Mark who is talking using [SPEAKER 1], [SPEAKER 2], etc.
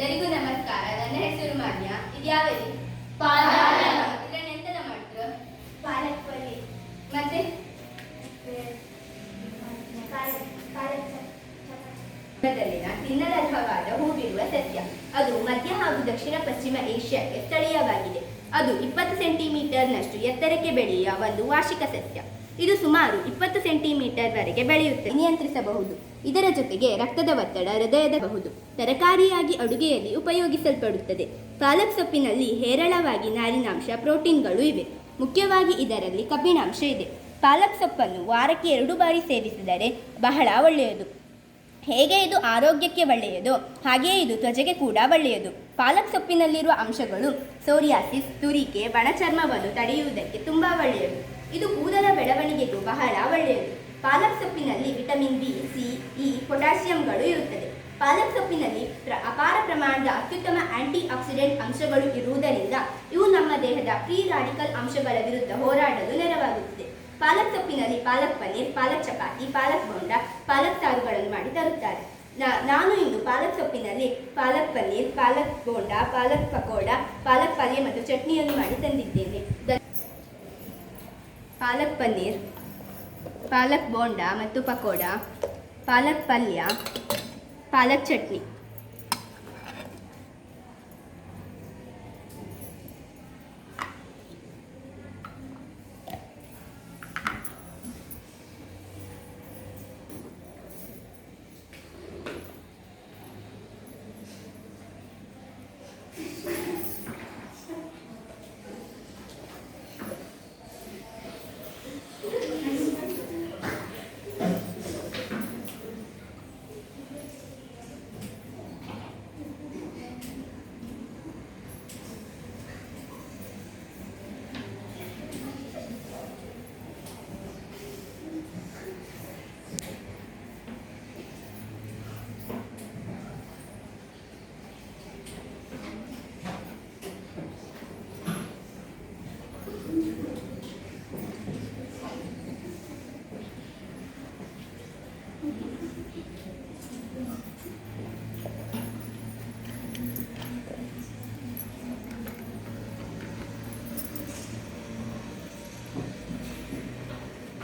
[SPEAKER 1] ಎಲ್ಲರಿಗೂ ನಮಸ್ಕಾರ. ನನ್ನ ಹೆಸರು ಮಾನ್ಯ. ಇದ್ಯಾವೇ ಮಾಡ್ರು
[SPEAKER 2] ಪಾಲಕ್ ಪಲ್ಯ
[SPEAKER 1] ಮತ್ತೆ? ತಿನ್ನಲರ್ಹವಾದ ಹೂವಿರುವ ಸಸ್ಯ. ಅದು ಮಧ್ಯ ಹಾಗೂ ದಕ್ಷಿಣ ಪಶ್ಚಿಮ ಏಷ್ಯಾಕ್ಕೆ ಸ್ಥಳೀಯವಾಗಿದೆ. ಅದು ಇಪ್ಪತ್ತು ಸೆಂಟಿಮೀಟರ್ನಷ್ಟು ಎತ್ತರಕ್ಕೆ ಬೆಳೆಯುವ ಒಂದು ವಾರ್ಷಿಕ ಸಸ್ಯ. ಇದು ಸುಮಾರು ಇಪ್ಪತ್ತು ಸೆಂಟಿಮೀಟರ್ ವರೆಗೆ ಬೆಳೆಯುತ್ತದೆ. ನಿಯಂತ್ರಿಸಬಹುದು. ಇದರ ಜೊತೆಗೆ ರಕ್ತದ ಒತ್ತಡ ಹೃದಯದಬಹುದು ತರಕಾರಿಯಾಗಿ ಅಡುಗೆಯಲ್ಲಿ ಉಪಯೋಗಿಸಲ್ಪಡುತ್ತದೆ. ಪಾಲಕ್ ಸೊಪ್ಪಿನಲ್ಲಿ ಹೇರಳವಾಗಿ ನಾರಿನಾಂಶ ಪ್ರೋಟೀನ್ಗಳು ಇವೆ. ಮುಖ್ಯವಾಗಿ ಇದರಲ್ಲಿ ಕಬ್ಬಿಣಾಂಶ ಇದೆ. ಪಾಲಕ್ ಸೊಪ್ಪನ್ನು ವಾರಕ್ಕೆ ಎರಡು ಬಾರಿ ಸೇವಿಸಿದರೆ ಬಹಳ ಒಳ್ಳೆಯದು. ಹೇಗೆ ಇದು ಆರೋಗ್ಯಕ್ಕೆ ಒಳ್ಳೆಯದು ಹಾಗೆಯೇ ಇದು ತ್ವಚೆಗೆ ಕೂಡ ಒಳ್ಳೆಯದು. ಪಾಲಕ್ ಸೊಪ್ಪಿನಲ್ಲಿರುವ ಅಂಶಗಳು ಸೋರಿಯಾಸಿಸ್, ತುರಿಕೆ ಒಣಚರ್ಮವನ್ನು ತಡೆಯುವುದಕ್ಕೆ ತುಂಬ ಒಳ್ಳೆಯದು. ಇದು ಕೂದಲ ಬೆಳವಣಿಗೆಗೂ ಬಹಳ ಒಳ್ಳೆಯದು. ಪಾಲಕ್ ಸೊಪ್ಪಿನಲ್ಲಿ ವಿಟಮಿನ್ ಬಿ, ಸಿ, ಇ ಪೊಟ್ಯಾಸಿಯಂಗಳು ಇರುತ್ತದೆ. ಪಾಲಕ್ ಸೊಪ್ಪಿನಲ್ಲಿ ಪ್ರ- ಅಪಾರ ಪ್ರಮಾಣದ ಅತ್ಯುತ್ತಮ ಆಂಟಿ ಆಕ್ಸಿಡೆಂಟ್ ಅಂಶಗಳು ಇರುವುದರಿಂದ ಇವು ನಮ್ಮ ದೇಹದ ಫ್ರೀ ರಾಡಿಕಲ್ ಅಂಶಗಳ ವಿರುದ್ಧ ಹೋರಾಡಲು ನೆರವಾಗುತ್ತದೆ. ಪಾಲಕ್ ಸೊಪ್ಪಿನಲ್ಲಿ ಪಾಲಕ್ ಪನ್ನೀರ್, ಪಾಲಕ್ ಚಪಾತಿ, ಪಾಲಕ್ ಬೋಂಡ, ಪಾಲಕ್ ಸಾರುಗಳನ್ನು ಮಾಡಿ ತರುತ್ತಾರೆ. ನಾನು ಇಂದು ಪಾಲಕ್ ಸೊಪ್ಪಿನಲ್ಲಿ ಪಾಲಕ್ ಪನ್ನೀರ್, ಪಾಲಕ್ ಬೋಂಡ, ಪಾಲಕ್ ಪಕೋಡ, ಪಾಲಕ್ ಪಲ್ಯ ಮತ್ತು ಚಟ್ನಿಯನ್ನು ಮಾಡಿ ತಂದಿದ್ದೇನೆ. ಪಾಲಕ್ ಪನ್ನೀರ್ ಪಾಲಕ್ ಬೋಂಡ ಮತ್ತು ಪಕೋಡ ಪಾಲಕ್ ಪಲ್ಯ ಪಾಲಕ್ ಚಟ್ನಿ. どうも。